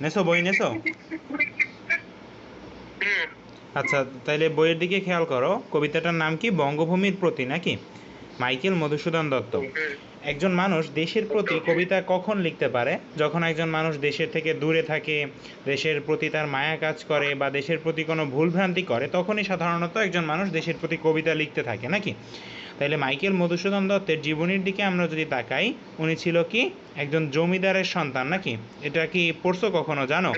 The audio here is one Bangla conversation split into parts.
নেছো বই নেছো? আচ্ছা তাইলে বইয়ের দিকে খেয়াল করো। কবিতাটার নাম কি? বঙ্গভূমির প্রতি নাকি? মাইকেল মধুসূদন দত্ত। একজন মানুষ দেশের প্রতি কবিতা কখন লিখতে পারে? যখন একজন মানুষ দেশের থেকে দূরে থাকে দেশের প্রতি তার মায়া কাজ করে বা দেশের প্রতি কোনো ভুলভ্রান্তি করে তখনই সাধারণত একজন মানুষ দেশের প্রতি কবিতা লিখতে থাকে নাকি? তাইলে মাইকেল মধুসূদন দত্তের জীবনীর দিকে আমরা যদি তাকাই, উনি ছিল কি একজন জমিদারের সন্তান নাকি? এটা কি পড়ছো কখনো জানো?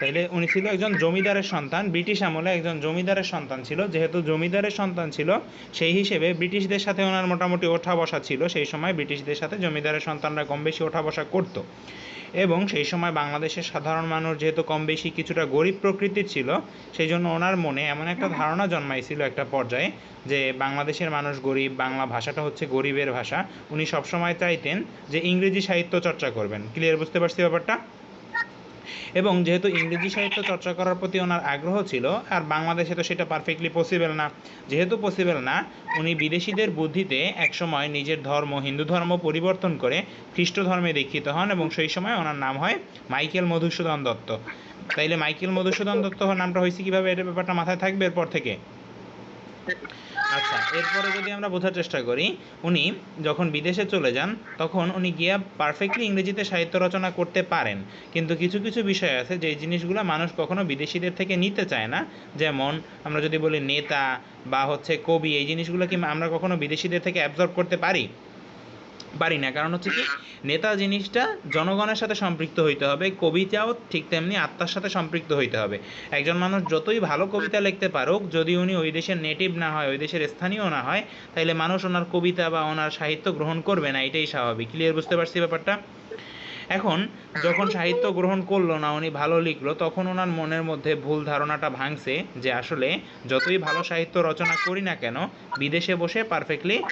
তাইলে উনি ছিল একজন জমিদারের সন্তান, ব্রিটিশ আমলে একজন জমিদারের সন্তান ছিল। যেহেতু জমিদারের সন্তান ছিল, সেই হিসেবে ব্রিটিশদের সাথে ওনার মোটামুটি ওঠা বসা ছিল। সেই সময় ব্রিটিশদের সাথে জমিদারের সন্তানরা কম বেশি ওঠা বসা করত। এবং সেই সময় বাংলাদেশের সাধারণ মানুষ যেহেতু কম বেশি কিছুটা গরিব প্রকৃতির ছিল সেই জন্য ওনার মনে এমন একটা ধারণা জন্মাইছিল একটা পর্যায়ে যে বাংলাদেশের মানুষ গরিব বাংলা ভাষাটা হচ্ছে গরিবের ভাষা। উনি সবসময় চাইতেন যে ইংরেজি সাহিত্য চর্চা করবেন। ক্লিয়ার বুঝতে পারছি ব্যাপারটা? এবং যেহেতু ইংরেজি সাহিত্য চর্চা করার প্রতি ওনার আগ্রহ ছিল, আর বাংলাদেশে তো সেটা পারফেক্টলি পসিবল না, যেহেতু পসিবল না, উনি বিদেশিদের বুদ্ধিতে একসময় নিজের ধর্ম, হিন্দু ধর্ম পরিবর্তন করে খ্রিস্ট ধর্মে দীক্ষিত হন এবং সেই সময় ওনার নাম হয় মাইকেল মধুসূদন দত্ত। তাইলে মাইকেল মধুসূদন দত্ত নামটা হয়েছে কীভাবে? এটা ব্যাপারটা মাথায় থাকবে এরপর থেকে। আচ্ছা এরপরে যদি আমরা বোঝার চেষ্টা করি, উনি যখন বিদেশে চলে যান, তখন উনি গিয়া পারফেক্টলি ইংরেজিতে সাহিত্য রচনা করতে পারেন। কিন্তু কিছু কিছু বিষয় আছে যে জিনিসগুলো মানুষ কখনো বিদেশিদের থেকে নিতে চায় না। যেমন, আমরা যদি বলি নেতা বা হচ্ছে কবি, এই জিনিসগুলো কি আমরা কখনো বিদেশিদের থেকে অ্যাবজর্ব করতে পারি? পারি না। কারণ হচ্ছে কি, নেতা জিনিসটা জনগণের সাথে সম্পৃক্ত হইতে হবে, কবিতাও ঠিক তেমনি আত্মার সাথে সম্পৃক্ত হইতে হবে। একজন মানুষ যতই ভালো কবিতা লিখতে পারুক, যদি উনি ওই দেশের নেটিভ না হয়, ওই দেশের স্থানীয় না হয় তাহলে মানুষ ওনার কবিতা বা ওনার সাহিত্য গ্রহণ করবে না, এটাই স্বাভাবিক। ক্লিয়ার বুঝতে পারছি ব্যাপারটা? এখন যখন সাহিত্য গ্রহণ করল না, উনি ভালো লিখলো, তখন ওনার মনের মধ্যে ভুল ধারণাটা ভাঙছে যে আসলে যতই ভালো সাহিত্য রচনা করি না কেন, বিদেশে বসে পারফেক্টলি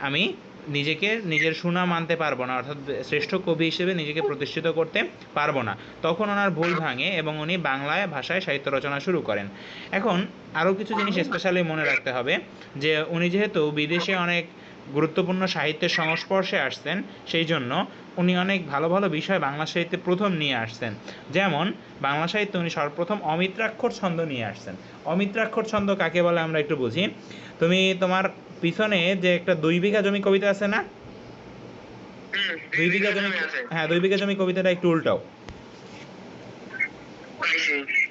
আমি নিজেকে নিজের সুনাম আনতে পারব না, অর্থাৎ শ্রেষ্ঠ কবি হিসেবে নিজেকে প্রতিষ্ঠিত করতে পারব না। তখন ওনার ভুল ভাঙে এবং উনি বাংলায়, ভাষায় সাহিত্য রচনা শুরু করেন। এখন আরও কিছু জিনিস স্পেশালি মনে রাখতে হবে, যে উনি যেহেতু বিদেশে অনেক গুরুত্বপূর্ণ সাহিত্যের সংস্পর্শে আসছেন, সেই জন্য উনি অনেক ভালো ভালো বিষয় বাংলা সাহিত্যে প্রথম নিয়ে আসছেন। যেমন, বাংলা সাহিত্যে উনি সর্বপ্রথম অমিত্রাক্ষর ছন্দ নিয়ে আসছেন। অমিত্রাক্ষর ছন্দ কাকে বলে আমরা একটু বুঝি। তুমি তোমার পিছনে যে একটা দুই বিঘা জমি কবিতা আছে না? দুই বিঘা জমি হ্যাঁ দুই বিঘা জমি কবিতাটা একটু উল্টাও।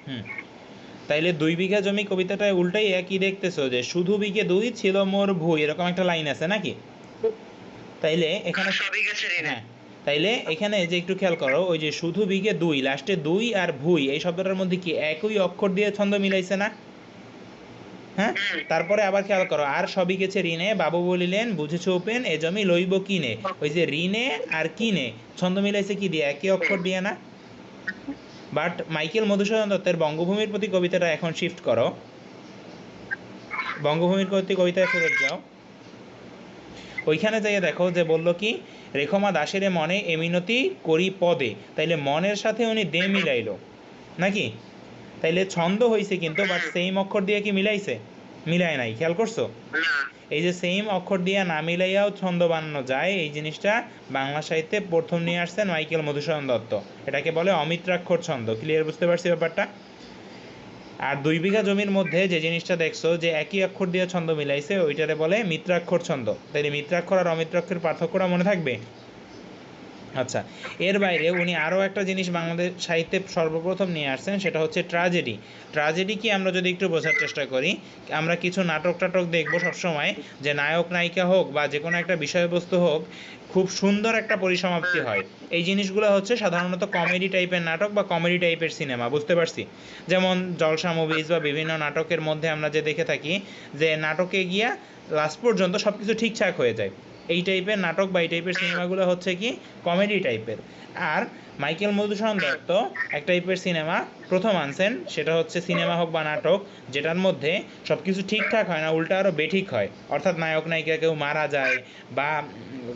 হুম। তাইলে দুই বিঘা জমি কবিতাটায় উল্টাই একই দেখতেছো যে শুধু বিঘে দুই ছিল মোর ভুই এরকম একটা লাইন আছে নাকি? তাইলে এখানে হ্যাঁ তাইলে এখানে যে একটু খেয়াল করো ওই যে শুধু বিঘে দুই লাস্টে দুই আর ভুই এই শব্দটার মধ্যে কি একই অক্ষর দিয়ে ছন্দ মিলাইছে না? হ্যাঁ? তারপরে আবার খেয়াল করো, আর সবই গেছে ঋণে, বাবু বলিলেন, বুঝেছ ওপেন, এ জমি লইব কিনে। ওই যে ঋণে আর কিনে, ছন্দ মিলাইছে কি দিয়ে? একই অক্ষর দিয়ে না? বাট মাইকেল মধুসূদন দত্তের বঙ্গভূমির প্রতি কবিতাটা এখন শিফট করো। বঙ্গভূমির প্রতি কবিতায় ফেরত যাও। ওইখানে যাইয়ে দেখো যে বলল কি, রেখমা দাসের মনে এমিনতি করি পদে, তাইলে মনের সাথে উনি দে মিলাইলো। নাকি? তাইলে ছন্দ হইছে কিন্তু বাট সেম অক্ষর দিয়ে কি মিলাইছে? মিলায় নাই খেয়াল করছ? না। এই যে সেম অক্ষর দিয়ে না মিলাইয়াও ছন্দ বানানো যায় এই জিনিসটা বাংলা সাহিত্যে প্রথম নিয়ে আসছেন মাইকেল মধুসূদন দত্ত। এটাকে বলে অমিত্রাক্ষর ছন্দ। ক্লিয়ার বুঝতে পারছি ব্যাপারটা? আর দুই বিঘা জমির মধ্যে যে জিনিসটা দেখছ যে একই অক্ষর দিয়ে ছন্দ মিলাইছে ওইটারে বলে মিত্রাক্ষর ছন্দ। তাইলে মিত্রাক্ষর আর অমিত্রাক্ষরের পার্থক্যটা মনে থাকবে? আচ্ছা এর বাইরে উনি আরও একটা জিনিস বাংলাদেশ সাহিত্যে সর্বপ্রথম নিয়ে আসছেন, সেটা হচ্ছে ট্রাজেডি। ট্রাজেডি কি আমরা যদি একটু বোঝার চেষ্টা করি, আমরা কিছু নাটক টাটক দেখব সবসময় যে নায়ক, নায়িকা হোক বা যে কোনো একটা বিষয়বস্তু হোক, খুব সুন্দর একটা পরিসমাপ্তি হয়। এই জিনিসগুলো হচ্ছে সাধারণত কমেডি টাইপের নাটক বা কমেডি টাইপের সিনেমা, বুঝতে পারছি? যেমন জলসা মুভিজ বা বিভিন্ন নাটকের মধ্যে আমরা যে দেখে থাকি যে নাটকে গিয়া লাস্ট পর্যন্ত সব কিছু ঠিকঠাক হয়ে যায়। এই টাইপের নাটক বা এই টাইপের সিনেমাগুলো হচ্ছে কি কমেডি টাইপের আর মাইকেল মধুসূদন দত্ত এক টাইপের সিনেমা প্রথম আনছেন, সেটা হচ্ছে সিনেমা হোক বা নাটক, যেটার মধ্যে সব কিছু ঠিকঠাক হয় না, উল্টা আরও বেঠিক হয়। অর্থাৎ নায়ক, নায়িকা কেউ মারা যায় বা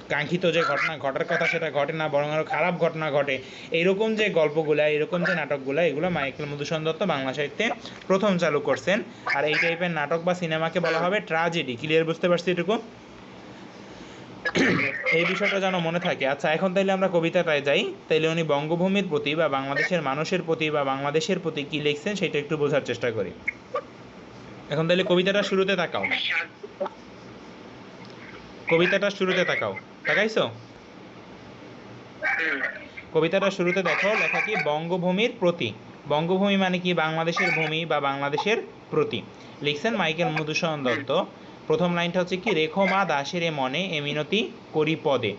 কাঙ্ক্ষিত যে ঘটনা, ঘটার কথা সেটা ঘটে না, বরং আরও খারাপ ঘটনা ঘটে, এইরকম যে গল্পগুলা এরকম যে নাটকগুলো, এগুলো মাইকেল মধুসূদন দত্ত বাংলা সাহিত্যে প্রথম চালু করছেন। আর এই টাইপের নাটক বা সিনেমাকে বলা হবে ট্রাজেডি ক্লিয়ার বুঝতে পারছি এটুকু? এই বিষয়টা যেন মনে থাকে। আচ্ছা এখন তাইলে আমরা কবিতাটায় যাই। তাইলে উনি বঙ্গভূমির প্রতি বা বাংলাদেশের মানুষের প্রতি বা বাংলাদেশের প্রতি কি লিখছেন সেটা একটু বোঝার চেষ্টা করি। এখন তাইলে কবিতাটা শুরুতে তাকাও। কবিতাটা শুরুতে তাকাও। তাকাইছো? কবিতাটা শুরুতে দেখো, লেখা কি? বঙ্গভূমির প্রতি। বঙ্গভূমি মানে কি? বাংলাদেশের ভূমি বা বাংলাদেশের প্রতি। লিখছেন মাইকেল মধুসূদন দত্ত। প্রথম লাইনটা হচ্ছে কি, রেখো মা দাসের এ মনে, এ মিনতি করি পদে।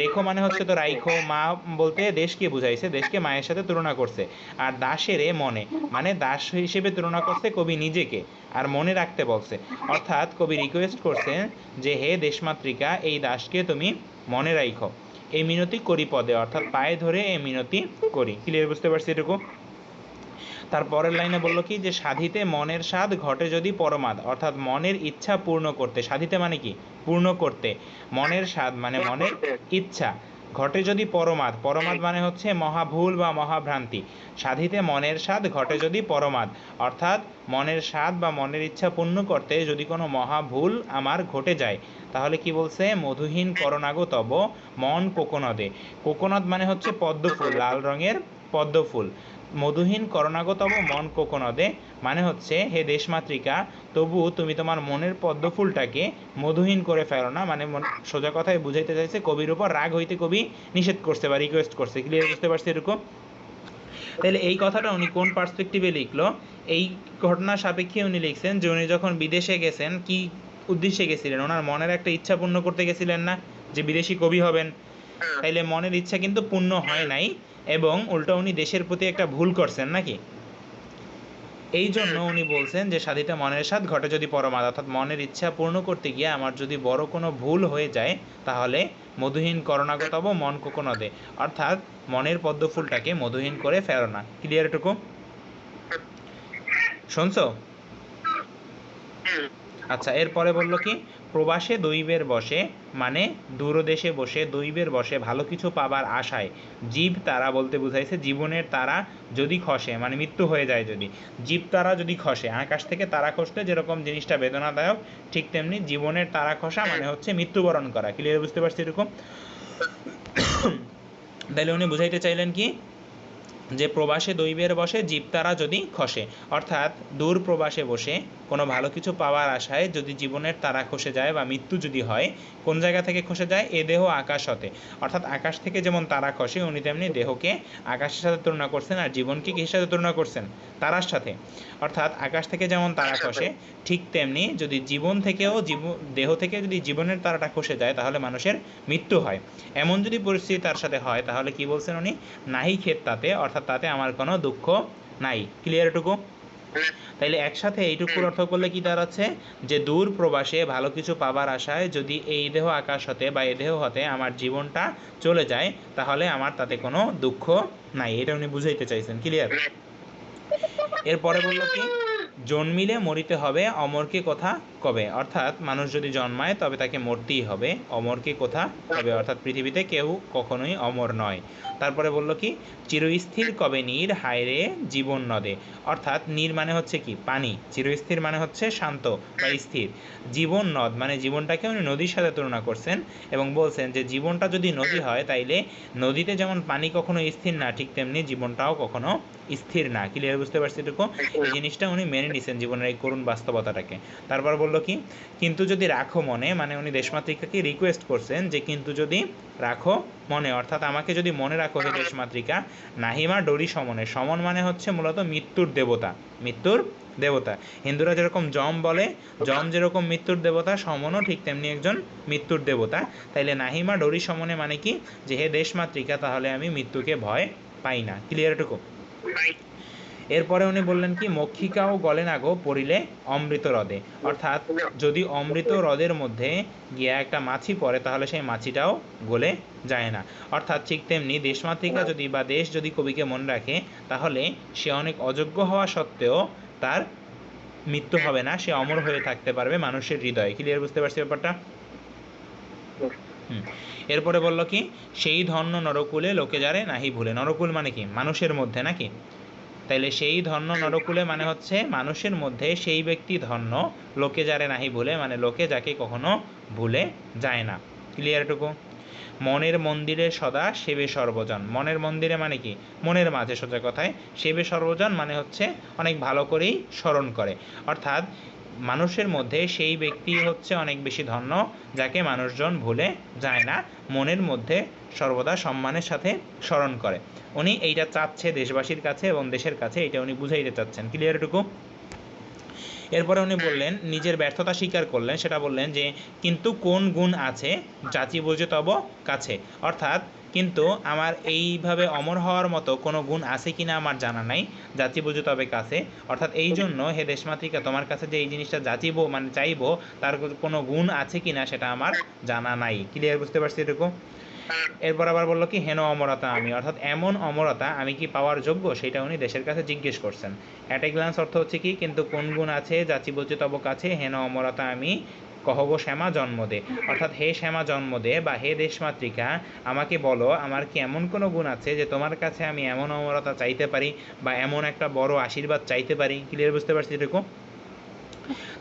রেখো মানে হচ্ছে তো রাইখো মা বলতে দেশকে বুঝাইছে, দেশকে মায়ের সাথে তুলনা করছে। আর দাসের এ মনে মানে দাস হিসেবে তুলনা করছে কবি নিজেকে, আর মনে রাখতে বলছে। অর্থাৎ কবি রিকোয়েস্ট করছেন যে, হে দেশমাতৃকা, এই দাসকে তুমি মনে রাখো এই মিনতি করি পদে। অর্থাৎ পায়ে ধরে এই মিনতি করি। ক্লিয়ার বুঝতে পারছি এটুকু? তার পরের লাইনে বলল কি? যে সাধিতে মনের স্বাদ ঘটে যদি পরমাদ অর্থাৎ মনের ইচ্ছা পূর্ণ করতে। সাধিতে মানে কি? পূর্ণ করতে। মনের স্বাদ মানে মনের ইচ্ছা ঘটে যদি পরমাদ। পরমাদ মানে হচ্ছে মহাভুল বা মহাভ্রান্তি। সাধিতে মনের স্বাদ ঘটে যদি পরমাদ অর্থাৎ মনের স্বাদ বা মনের ইচ্ছা পূর্ণ করতে যদি কোনো মহাভুল আমার ঘটে যায়। তাহলে কি বলছে? মধুহীন করণাগো তব মন কোকোনদে। কোকোনদ মানে হচ্ছে পদ্ম ফুল লাল রঙের পদ্ম ফুল মধুহীন করণাগতব মন কোকোনদে মানে হচ্ছে হে দেশমাতৃকা তবু তুমি তোমার মনের পদ্ম ফুলটাকে মধুহীন করে ফেলো না। মানে মন- সোজা কথায় বুঝাইতে চাইছে কবির উপর রাগ হইতে কবি নিষেধ করছে বা রিকোয়েস্ট করছে। ক্লিয়ার বুঝতে পারছি এরকম? তাহলে এই কথাটা উনি কোন পার্সপেক্টিভে লিখলো? এই ঘটনা সাপেক্ষে উনি লিখছেন যে উনি যখন বিদেশে গেছেন কি উদ্দেশ্যে গেছিলেন? ওনার মনের একটা ইচ্ছা পূর্ণ করতে গেছিলেন না যে বিদেশি কবি হবেন? তাইলে মনের ইচ্ছা কিন্তু পূর্ণ হয় নাই। এবং উল্টো উনি দেশের প্রতি একটা ভুল করছেন নাকি? এই জন্য উনি বলছেন যে সাধিতে মনের স্বাদ ঘটে যদি পরমাদ অর্থাৎ মনের ইচ্ছা পূর্ণ করতে গিয়ে আমার যদি বড় কোনো ভুল হয়ে যায় তাহলে মধুহীন করণাগতব মন কোকোনদে অর্থাৎ মনের পদ্ম ফুলটাকে মধুহীন করে ফেলো না। ক্লিয়ার এটুকু? শুনছো? আচ্ছা এরপরে বলল কি? প্রবাসে দৈবের বসে মানে দূরদেশে বসে, দৈবের বসে ভালো কিছু পাবার আশায় জীব তারা বলতে বুঝাইছে, জীবনের তারা যদি খসে মানে মৃত্যু হয়ে যায় যদি, জীব তারা যদি খসে, আকাশ থেকে তারা খসলে যেরকম জিনিসটা বেদনাদায়ক, ঠিক তেমনি জীবনের তারা খসা মানে হচ্ছে মৃত্যুবরণ করা। ক্লিয়ার বুঝতে পারছি এরকম? তাহলে উনি বুঝাইতে চাইলেন কি? যে প্রবাসে দৈবের বসে জীবতারা যদি খসে, অর্থাৎ দূর প্রবাসে বসে, কোনো ভালো কিছু পাওয়ার আশায় যদি জীবনের তারা খসে যায় বা মৃত্যু যদি হয়, কোন জায়গা থেকে খসে যায়? এ দেহ আকাশ হতে। অর্থাৎ আকাশ থেকে যেমন তারা খসে, উনি তেমনি দেহকে আকাশের সাথে তুলনা করছেন আর জীবনকে কিসের সাথে তুলনা করছেন? তারার সাথে। অর্থাৎ আকাশ থেকে যেমন তারা খসে, ঠিক তেমনি যদি জীবন থেকেও জীব, দেহ থেকে যদি জীবনের তারাটা খসে যায়, তাহলে মানুষের মৃত্যু হয়। এমন যদি পরিস্থিতি তার সাথে হয়, তাহলে কি বলছেন উনি? নাহি ক্ষেত তাতে অর্থাৎ তাতে আমার কোনো দুঃখ নাই। ক্লিয়ার এটুকু? তাইলে একসাথে এইটুকুর অর্থ করলে কি দাঁড়াচ্ছে? যে দূর প্রবাসে ভালো কিছু পাবার আশায় যদি এই দেহ আকাশ হতে বা এই দেহ হতে আমার জীবনটা চলে যায় তাহলে আমার তাতে কোনো দুঃখ নাই। এটা উনি বুঝাইতে চাইছেন। ক্লিয়ার এরপরে বলল কি? জন্মিলে মরিতে হবে অমরকে কথা কবে? অর্থাৎ মানুষ যদি জন্মায়, তবে তাকে মরতেই হবে। অমরকে কোথা হবে অর্থাৎ পৃথিবীতে কেউ কখনোই অমর নয়। তারপরে বলল কি? চিরস্থির কবে নীর? হায়রে জীবন নদে। অর্থাৎ নীর মানে হচ্ছে কি? পানি। চিরস্থির মানে হচ্ছে শান্ত বা স্থির। জীবন নদ মানে জীবনটাকে উনি নদীর সাথে তুলনা করছেন এবং বলছেন যে জীবনটা যদি নদী হয়, তাইলে নদীতে যেমন পানি কখনো স্থির না, ঠিক তেমনি জীবনটাও কখনো স্থির না। ক্লিয়ার বুঝতে পারছি এটুকু? এই জিনিসটা উনি মেনে নিছেন জীবনের এই করুণ বাস্তবতাটাকে। তারপর বলল কি, কিন্তু যদি রাখো মনে মানে উনি দেশমাতৃকাকে রিকোয়েস্ট করছেন যে, কিন্তু যদি রাখো মনে, অর্থাৎ আমাকে যদি মনে রাখো হে দেশমাতৃকা, নাহিমা ডরি সমনে, সমন মানে হচ্ছে মূলত মৃত্যুর দেবতা মৃত্যুর দেবতা। হিন্দুরা যেরকম যম বলে, যম যেরকম মৃত্যুর দেবতা, সমনও ঠিক তেমনি একজন মৃত্যুর দেবতা। তাইলে নাহিমা ডরি সমনে মানে কি, যে, হে দেশমাতৃকা, তাহলে আমি মৃত্যুকে ভয় পাই না। ক্লিয়ার এটুকু। এরপরে উনি বললেন কি, মক্ষিকাও গলে না গো, পড়িলে অমৃত হ্রদে। অর্থাৎ যদি অমৃত হ্রদের মধ্যে গিয়ে একটা মাছি পড়ে, তাহলে সেই মাছিটাও গলে যায় না। অর্থাৎ ঠিক তেমনি দেশমাতৃকা যদি বা দেশ যদি কবিকে মনে রাখে, তাহলে সে অনেক অযোগ্য হওয়া সত্ত্বেও তার মৃত্যু হবে না, সে অমর হয়ে থাকতে পারবে মানুষের হৃদয়ে। ক্লিয়ার বুঝতে পারছি ব্যাপারটা। এরপরে বলল কি, সেই ধন্য নরকুলে লোকে যারে নাহি ভুলে। নরকুল মানে কি? মানুষের মধ্যে নাকি? তাইলে সেই ধন্য নরকুলে মানে হচ্ছে মানুষের মধ্যে সেই ব্যক্তি ধন্য, লোকে যারে নাহি ভুলে মানে লোকে যাকে কখনো ভুলে যায় না। ক্লিয়ার এটুকু মনের মন্দিরে সদা সেবে সর্বজন। মনের মন্দিরে মানে কি? মনের মাঝে সোজা কথায়, সেবে সর্বজন মানে হচ্ছে অনেক ভালো করেই স্মরণ করে। অর্থাৎ মানুষের মধ্যে সেই ব্যক্তি হচ্ছে অনেক বেশি ধন্য, যাকে মানুষজন ভুলে যায় না, মনের মধ্যে সর্বদা সম্মানের সাথে স্মরণ করে। উনি এইটা চাচ্ছে দেশবাসীর কাছে এবং দেশের কাছে, এটা উনি বুঝাইতে চাচ্ছেন। ক্লিয়ার এটুকু? এরপরে উনি বললেন, নিজের ব্যর্থতা স্বীকার করলেন, সেটা বললেন যে, কিন্তু কোন গুণ আছে যাচি বুঝে তব কাছে? অর্থাৎ কিন্তু আমার এইভাবে অমর হওয়ার মতো কোনো গুণ আছে কিনা আমার জানা নাই যাচি বুঝে তবে কাছে। অর্থাৎ এই জন্য হে দেশমাতৃকা তোমার কাছে যে এই জিনিসটা যাচিব মানে চাইব তার কোনো গুণ আছে কিনা সেটা আমার জানা নাই। ক্লিয়ার বুঝতে পারছি এরকম এরপর আবার বলল কি হেন অমরতা আমি। অর্থাৎ এমন অমরতা আমি কি পাওয়ার যোগ্য? সেটা উনি দেশের কাছে জিজ্ঞেস করছেন। অ্যাট এ গ্লান্স অর্থ হচ্ছে কি কিন্তু কোন গুণ আছে যাচি বলছে তব কাছে হেন অমরতা আমি কহব শ্যামা জন্ম দে অর্থাৎ হে শ্যামা জন্ম দে বা হে দেশমাতৃকা, আমাকে বলো, আমার কি এমন কোনো গুণ আছে যে তোমার কাছে আমি এমন অমরতা চাইতে পারি বা এমন একটা বড় আশীর্বাদ চাইতে পারি? ক্লিয়ার বুঝতে পারছি এরকম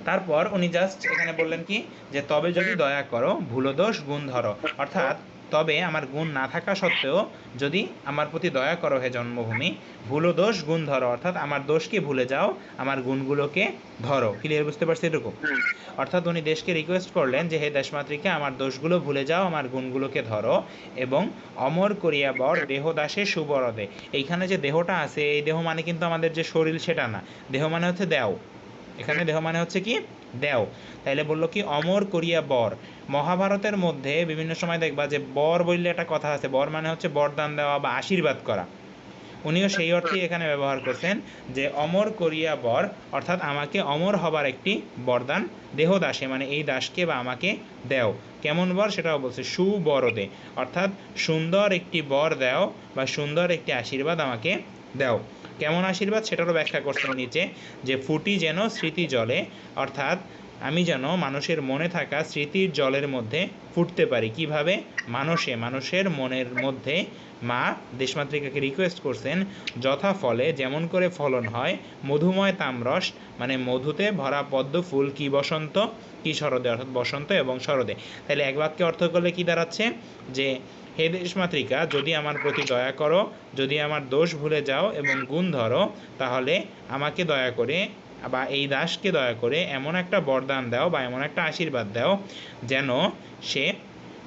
তারপর উনি জাস্ট এখানে বললেন কি? যে তবে যদি দয়া করো ভুলো দোষ গুণ ধরো। অর্থাৎ তবে আমার গুণ না থাকা সত্ত্বেও যদি আমার প্রতি দয়া করো হে জন্মভূমি ভুল দোষ গুণ ধরো। অর্থাৎ আমার দোষকে ভুলে যাও আমার গুণগুলোকে ধরো। ক্লিয়ার বুঝতে পারছি এরকম অর্থাৎ উনি দেশকে রিকোয়েস্ট করলেন যে হে দেশমাতৃকে আমার দোষগুলো ভুলে যাও আমার গুণগুলোকে ধরো এবং অমর করিয়া বর দেহদাসে সুবরদে। এইখানে যে দেহটা আছে এই দেহ মানে কিন্তু আমাদের যে শরীর সেটা না। দেহ মানে হচ্ছে দেও। এখানে দেহ মানে হচ্ছে কি? দেও। তাইলে বলল কি, অমর করিয়া বর। মহাভারতের মধ্যে বিভিন্ন সময় দেখবা যে, বর বললে একটা কথা আছে। বর মানে হচ্ছে বরদান দেওয়া বা আশীর্বাদ করা। উনিও সেই অর্থেই এখানে ব্যবহার করছেন যে, অমর করিয়া বর। অর্থাৎ আমাকে অমর হবার একটি বরদান দেহ দাসে মানে এই দাসকে বা আমাকে দেও। কেমন বর? সেটাও বলছে, সুবরদে। অর্থাৎ সুন্দর একটি বর দেও বা সুন্দর একটি আশীর্বাদ আমাকে দেও। কেমন আশীর্বাদ? সেটারও ব্যাখ্যা করছেন নিচে যে ফুটি যেন স্মৃতি জলে, অর্থাৎ আমি যেন মানুষের মনে থাকা স্মৃতির জলের মধ্যে ফুটতে পারি। কীভাবে? মানুষে, মানুষের মনের মধ্যে মা দেশমাতৃকাকে রিকোয়েস্ট করছেন, যথা ফলে যেমন করে ফলন হয়, মধুময় তামরস মানে মধুতে ভরা পদ্ম ফুল কি বসন্ত? কি শরদে? অর্থাৎ বসন্ত এবং শরদে। তাহলে এক বাক্যে অর্থ করলে কি দাঁড়াচ্ছে? যে হে দেশমাতৃকা, যদি আমার প্রতি দয়া করো, যদি আমার দোষ ভুলে যাও এবং গুণ ধরো, তাহলে আমাকে দয়া করে বা এই দাসকে দয়া করে এমন একটা বরদান দাও বা এমন একটা আশীর্বাদ দাও যেন সে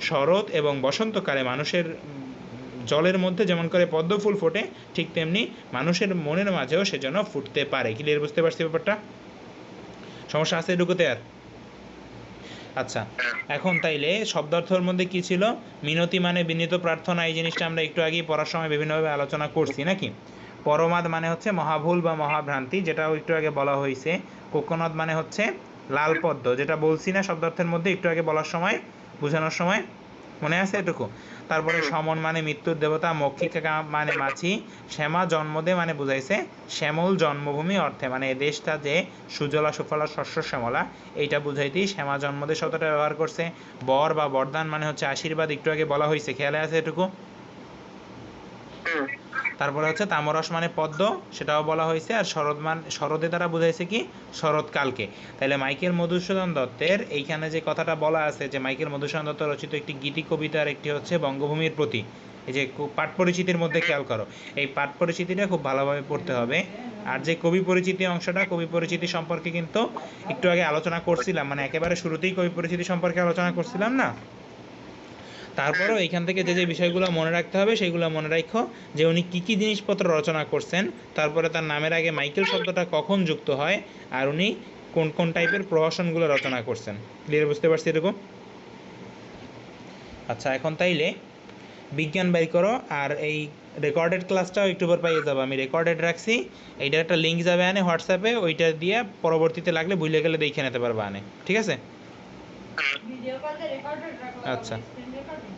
শরৎ এবং বসন্তকালে মানুষের জলের মধ্যে যেমন করে পদ্ম ফুল ফোটে, ঠিক তেমনি মানুষের মনের মাঝেও সে যেন ফুটতে পারে। ক্লিয়ার বুঝতে পারছি ব্যাপারটা? সমস্যা আছে এটুকুতে আর? আচ্ছা। এখন তাইলে শব্দার্থর মধ্যে কি ছিল? মিনতি মানে বিনীত প্রার্থনা এই জিনিসটা আমরা একটু আগেই পড়ার সময় বিভিন্নভাবে আলোচনা করছি নাকি? পরমাদ মানে হচ্ছে মহাভুল বা মহাভ্রান্তি যেটাও একটু আগে বলা হয়েছে। কোকোনদ মানে হচ্ছে লাল পদ্ম যেটা বলছি না শব্দার্থের মধ্যে একটু আগে বলার সময় বোঝানোর সময়। মনে আছে এটুকু? তারপরে সমন মানে মৃত্যুর দেবতা মক্ষিকা মানে মাছি শ্যামা জন্মদে মানে বুঝাইছে শ্যামল জন্মভূমি অর্থে মানে এই দেশটা যে সুজলা সুফলা শস্য শ্যামলা এইটা বুঝাইতেই শ্যামা জন্মদে শব্দটা ব্যবহার করছে। বর বা বরদান মানে হচ্ছে আশীর্বাদ একটু আগে বলা হয়েছে খেয়ালে আছে এটুকু? তারপরে হচ্ছে তামরস মানে পদ্ম, সেটাও বলা হয়েছে। আর শরৎ মান শরদে দ্বারা বুঝাইছে কি? শরৎকালকে তাহলে মাইকেল মধুসূদন দত্তের এইখানে যে কথাটা বলা আছে যে মাইকেল মধুসূদন দত্ত রচিত একটি গীতি কবিতার একটি হচ্ছে বঙ্গভূমির প্রতি। এই যে পাঠ পরিচিতির মধ্যে খেয়াল করো। এই পাঠ পরিচিতিটা খুব ভালোভাবে পড়তে হবে। আর যে কবি পরিচিতি অংশটা, কবি পরিচিতি সম্পর্কে কিন্তু একটু আগে আলোচনা করছিলাম। মানে একেবারে শুরুতেই কবি পরিচিতি সম্পর্কে আলোচনা করছিলাম না? তারপরেও এইখান থেকে যে যে বিষয়গুলো মনে রাখতে হবে, সেগুলো মনে রাখো যে, উনি কী কী জিনিসপত্র রচনা করছেন, তারপরে তার নামের আগে মাইকেল শব্দটা কখন যুক্ত হয়, আর উনি কোন কোন টাইপের প্রহসনগুলো রচনা করছেন। ক্লিয়ার বুঝতে পারছি এরকম? আচ্ছা এখন তাইলে বিজ্ঞান বাই করো, আর এই রেকর্ডেড ক্লাসটাও পর পাইয়ে যাব। আমি রেকর্ডেড রাখছি, এইটার একটা লিঙ্ক যাবে আনে হোয়াটসঅ্যাপে ওইটা দিয়ে পরবর্তীতে লাগলে বুঝলে গেলে দেখে নিতে পারবা আনে। ঠিক আছে? আচ্ছা। Screen recording